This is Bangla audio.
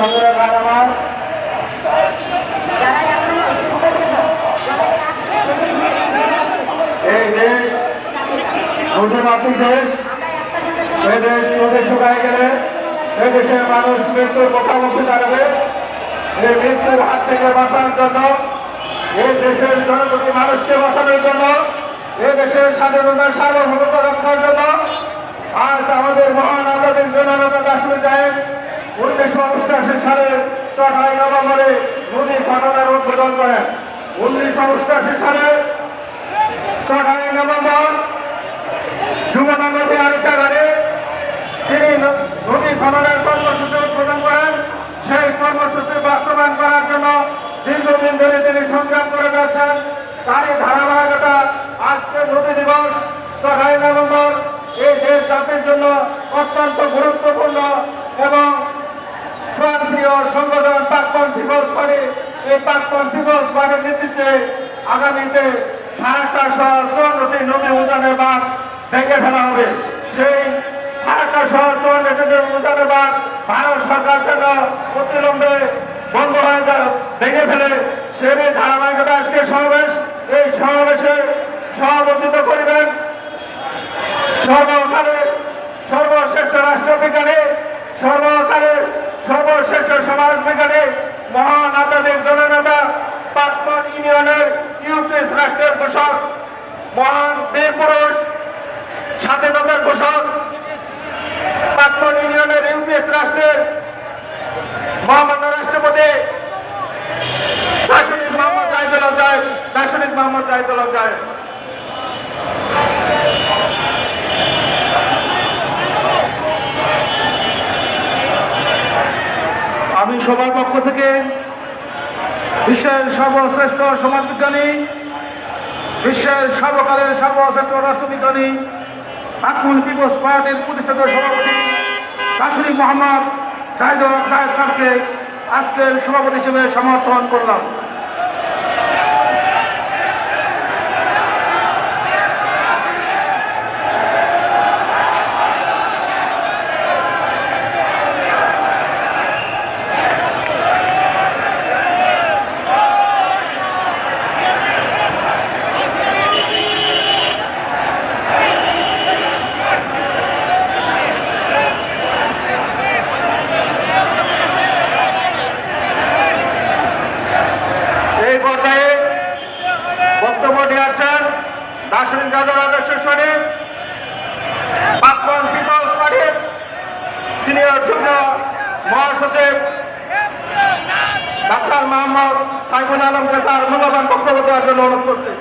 আমার এই দেশ দেশ, এই দেশ শুকায় গেলে এই দেশের মানুষ মৃত্যুর মুখোমুখি দাঁড়াবে। এই মৃত্যুর হাত থেকে বাঁচানোর জন্য দেশের জনগণী মানুষকে বাঁচানোর জন্য এই দেশের স্বাধীনতা সার্বভৌমত্ব রক্ষার জন্য আজ আমাদের মহান আজাদের জননেতা কাশ্মীর সাহেব সালে চটাই নভেম্বরে নদী খননের উদ্বোধন করেন। উনিশশো অষ্টাশি সালে চটাই নভেম্বর যুবনা নদী আরেকাগারে তিনি নদী খননের কর্মসূচি উদ্বোধন করেন। সেই কর্মসূচি বাস্তবায়ন করার জন্য দীর্ঘদিন ধরে তিনি সংগ্রাম করে যাচ্ছেন তারই ধারাবাহিকতা আজকে নদী দিবস চটাই নভেম্বর এই দেশ জাতির জন্য অত্যন্ত গুরুত্বপূর্ণ এবং প্রান্তীয় সংগঠন পাকপন্থী ফৌজ পার্টি এই পাকপন্থী ফৌজ পার্টির নেতৃত্বে আগামীতে ফারাক্কা শহর চুয়ান্নটি নদী উদ্যানের বাঁধ ভেঙে ফেলা হবে। সেই ফারাক্কা শহর চুয়ান্নটি নদী উদ্যানের বাঁধ ভারত সরকার যেন অতিলম্বে বন্ধ হয়ে যায়, ভেঙে ফেলে সেই ধারাবাহিকতা আজকে সমাবেশ। এই সমাবেশে সভাপতিত্ব করিবেন সর্বকালের সর্বশ্রেষ্ঠ রাষ্ট্রবিজ্ঞানী সর্বকালের সর্বশ্রেষ্ঠ সমাজ বিজ্ঞানী মহান আজাদের জননেতা পাঁচপন ইউনিয়নের ইউপিএস ঘোষক, মহান বীর পুরুষ, স্বাধীনতার ঘোষক পাঁচপন ইউনিয়নের ইউপিএস রাষ্ট্রের মহামান্য রাষ্ট্রপতি দার্শনিক মোহাম্মদ জাহিদুল জাহেদ দার্শনিক মোহাম্মদ জাহিদুল জাহেদ আমি সবার পক্ষ থেকে বিশ্বের সর্বশ্রেষ্ঠ সমাজবিজ্ঞানী বিশ্বের সর্বকালের সর্বশ্রেষ্ঠ রাষ্ট্রবিজ্ঞানী আকুল পিপলস পার্টির প্রতিষ্ঠাতা সভাপতি কাশ্মীর মোহাম্মদ জাহিদ সাহেব স্যারকে আজকের সভাপতি হিসেবে সমর্থন করলাম এই পর্যায়ে বক্তব্য নিয়ে আসছেন দার্শনিক যাদব আদর্শ শরীফ প্রাক্তন পিপল পার্টির সিনিয়র যুগ্ম মহাসচিব ডাক্তার মোহাম্মদ সাইফুল আলমকে তার মূল্যবান বক্তব্য দেওয়ার জন্য অনুরোধ করছি।